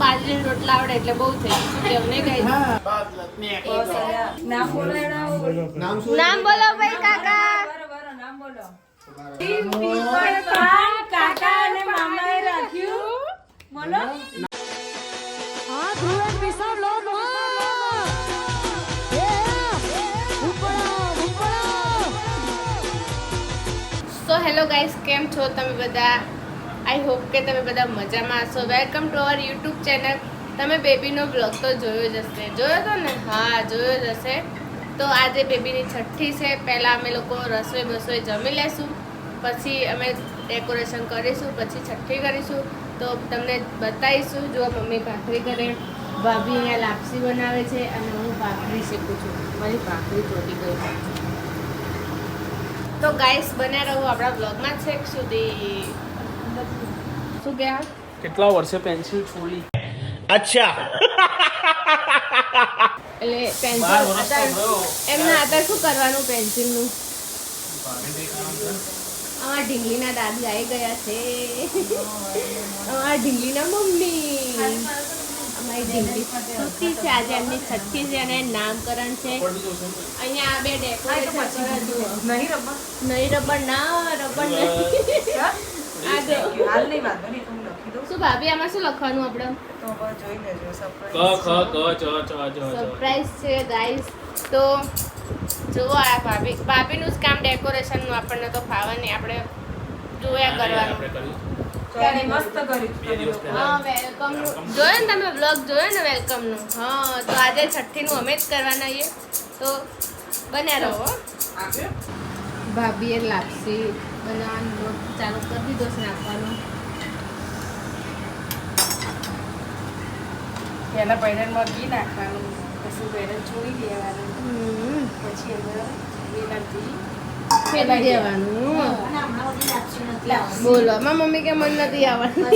બાજરીના રોટલા આવડે એટલે બહુ થઈ ગયું. નહીં નામ બોલો નામ શું? બોલો ભાઈ કાકા. નામ બોલો. કાકા અને મામાએ રાખ્યું. બોલો. સો હેલો ગાઈસ કેમ છો તમે બધા? આઈ હોપ કે તમે બધા મજામાં હશો. Welcome to our YouTube channel તમે બેબીનો બ્લોગ તો જોયો જ હશે. જોયો તો ને? હા, જોયો જ હશે. તો આજે બેબીની છઠ્ઠી છે. પહેલાં અમે લોકો રસોઈ બસોઈ જમી લેશું. પછી અમે ડેકોરેશન કરીશું, પછી છઠ્ઠી કરીશું. તો તમને બતાવીશું. જો મમ્મી ભાખરી કરે. ભાભી અહીંયા લાપસી બનાવે છે અને હું ભાખરી શીખું છું. મારી ભાખરી ચોટી ગઈ તો ગાઈસ બન્યા રહો આપણા બ્લોગમાં છેક સુધી. શું ગયા કેટલા વર્ષે પેન્સિલ છોડી? અચ્છા. એટલે પેન્સિલ. એમને અત્યારે શું કરવાનું પેન્સિલનું અમારા ઢીંગલીના દાદી આવી ગયા છે. અમારા ઢીંગલીના મમ્મી. અમારી ઢીંગલી છઠ્ઠી છે. આજે એમની છઠ્ઠી છે અને નામકરણ છે. અહીંયા આ બે ડેકોરેશન નહીં રબર? નહીં રબર ના રબર નહીં. હાલ નહીં વાંધો નહીં હું લખી દઉં. શું ભાભી આમાં શું લખવાનું આપણે? તો હવે જોઈ લેજો જ જ સરપ્રાઈઝ છે. ગાઈસ તો જુઓ આ ભાભી. ભાભીનું જ કામ ડેકોરેશનનું આપણને તો ફાવે નહીં. આપણે જોયા કરવાનું. મસ્ત કર્યું. હા વેલકમ જોયો ને તમે બ્લોગ જોયો ને વેલકમનું હા તો આજે છઠ્ઠીનું અમે જ કરવાના છીએ. તો બન્યા રહો હો. ભાભીએ લાપસી બનાવવાનો ચાલુ કરી દીધો છે નાખવાનો. પહેલાં બૈરનમાં ઘી નાખવાનું પછી બૈરન છોડી દેવાનું હમ. પછી અંદર વેલાથી દેવાનું. બોલો મારા મમ્મી કે મન નથી આવવાનું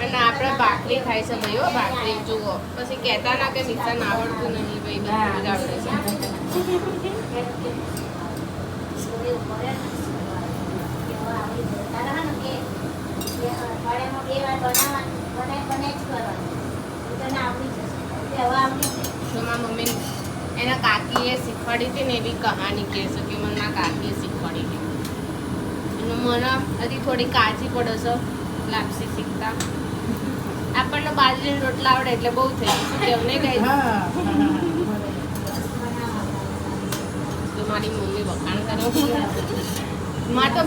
અને આપણે ભાખરી ખાઈ છે ભાઈ હો ભાખરી. જુઓ. પછી કહેતા ના કે મિક્સર આવડતું નહીં ભાઈ બધું જ આવડે છે. એના કાકીએ શીખવાડી હતી ને એવી કહાની કહે છે કે મને મારા કાકીએ શીખવાડી હતી. અને મને હજી થોડી કાચી પડે છે લાપસી શીખતા. આપણને બાજરીના રોટલા આવડે એટલે બહુ થઈ ગયું કેવું? નહીં ગાઈ તો મારી મમ્મી વખાણ કરે માર તો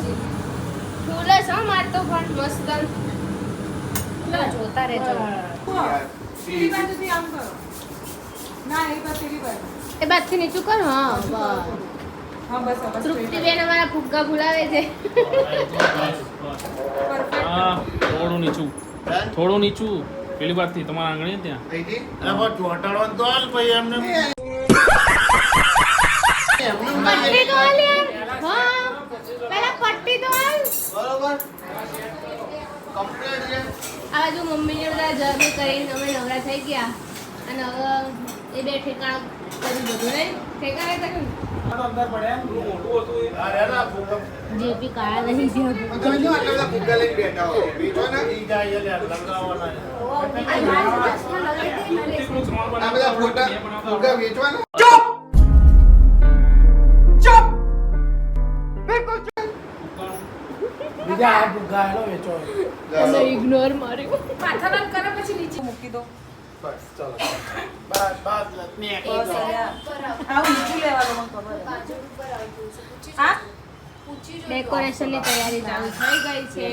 ફૂલ જ હો માર તો પણ મસ્ત. જોતા રહેજો. પેલી બાજુથી આમ કરો ના એ બસ પેલી બાજુ એ બાદથી નીચું કર હા બસ હા બસ. બસ તૃપ્તિબેન અમારા ફુગ્ગા ભૂલાવે છે. હા થોડું નીચું. થોડું નીચું. પેલી બાજુથી તમારા આંગણે ત્યાં. પણ તો હાલ ભાઈ એમનું. પટ્ટી તો હાલ યાર હા પેલા પટ્ટી તો હાલ બરોબર કમ્પ્લીટ છે આ બાજુ મમ્મી ને બધા જર્ની કરીને અમે નવરા થઈ ગયા અને હવે એ બે ઠેકાણ કર્યું બધું નહીં ઠેકાણે કર્યું અરે ના ફૂગા જે બી કાળા નહીં જ્યાં તમે જો આટલા બધા ફૂગા લઈને બેઠા હો બીજો ને ઈ જાય એટલે લગાવવાના આ બધા ફોટા ફૂગા વેચવાના ઇગ્નોર માર્યું. માથા બંધ પછી નીચે મૂકી દો. બસ ચાલો. બસ બસ લખની એક બસ આવું નીચું લેવાનું મને ખબર છે. હા? ડેકોરેશનની તૈયારી ચાલુ થઈ ગઈ છે.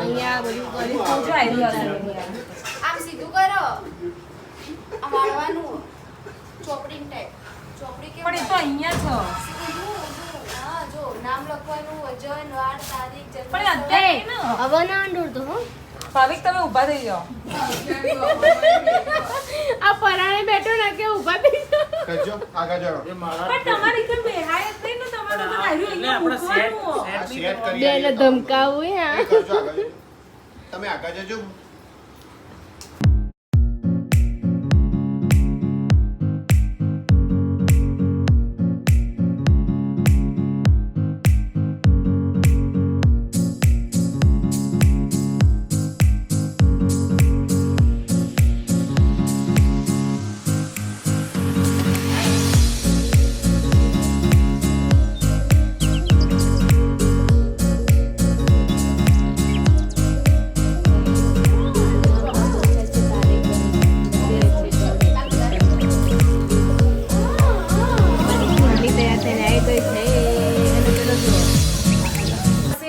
અહીંયા બધું કરી જો આમ સીધું કરો. આ વાળવાનું એ. હવે ના અંડોળતો હો ભાવિક તમે ઊભા થઈ જાઓ આ પરાણે બેઠો ના કે ઊભા થઈ જાઓ. કજો આગળ જાઓ પણ તમારી કે બેહાય જ નહીં ને તમારો તો આવ્યો એટલે આપણે સેટ સેટ કરી બેને ધમકાવું હે તમે આગળ જજો.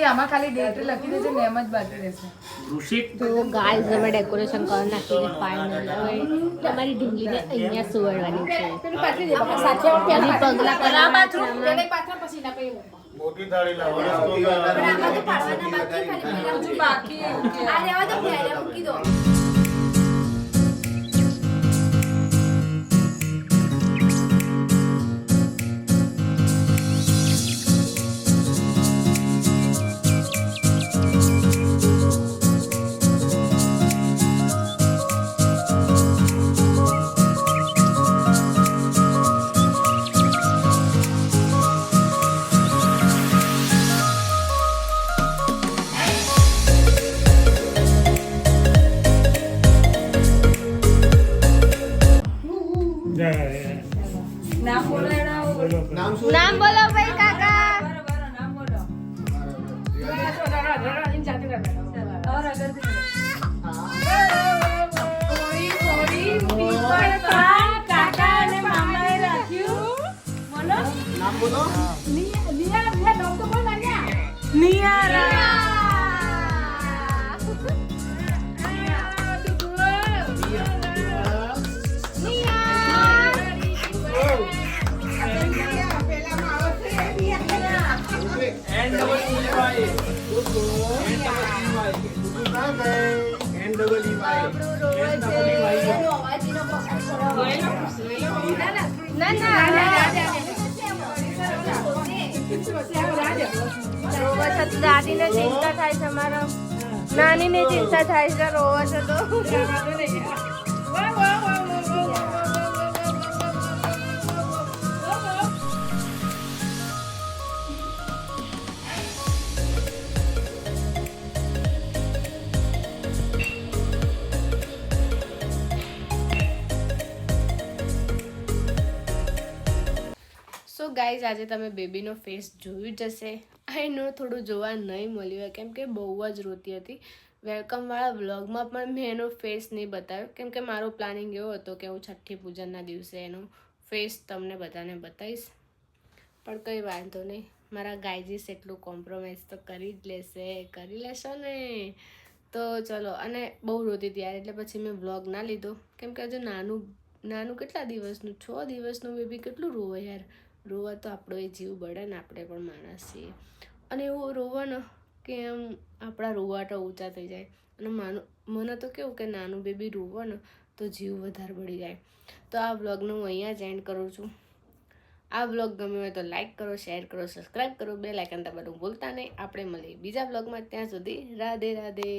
તમે ખાલી લેટર લખી દેજે ને એમ જ બાકી રહેશે. ઋષિક? તો ગાઈઝ અમે ડેકોરેશન કરી નાખી છે ફાઇનલ હવે તમારી ઢીંગલીને અહીંયા સુવડવાની છે. હજી દે કરાવવા સાચે અમે. મોટી પગલા કરા પણ આમાં તો પછી ના ખાલી મોટી થાળી બાકી તો બાકી આ રેવા તો ફેરે મૂકી દો. Christ. ના ના ચિંતા થાય છે મારા નાનીને ચિંતા થાય છે રોવા છે તો સો ગાઈઝ, આજે તમે બેબીનો ફેસ જોયું જ હશે. આઈનો થોડું જોવા નહીં મળ્યું કેમ કે બહુ જ રોતી હતી. વેલકમવાળા વ્લોગમાં પણ મેં એનો ફેસ નહીં બતાવ્યો. કેમ કે મારો પ્લાનિંગ એવો હતો કે હું છઠ્ઠી પૂજનના દિવસે એનો ફેસ તમને બધાને બતાવીશ. પણ કંઈ વાંધો નહીં. મારા ગાયજીસ એટલું કોમ્પ્રોમાઇઝ તો કરી જ લેશે, કરી લેશો ને. તો ચલો, અને બહુ રોતી ત્યારે યાર, એટલે પછી મેં વ્લોગ ના લીધો. કેમ કે હજુ નાનું નાનું કેટલા દિવસનું? છ દિવસનું બેબી કેટલું રોવે યાર? રોવા તો આપણો એ જીવ બળે ને આપણે પણ માણસ છીએ. અને એવું રોવાનો કે એમ આપણા રોવાટા ઊંચા થઈ જાય. અને માનું, મને તો કેવું કે નાનું બેબી રોવો ને તો જીવ વધારે બળી જાય. તો આ બ્લોગનું હું અહીંયા જ એન્ડ કરું છું. આ બ્લોગ ગમ્યો હોય તો લાઇક કરો શેર કરો સબસ્ક્રાઈબ કરો બે લાઇકન દબાવવાનું ભૂલતા નહીં. આપણે મળીએ બીજા બ્લોગમાં ત્યાં સુધી રાધે રાધે.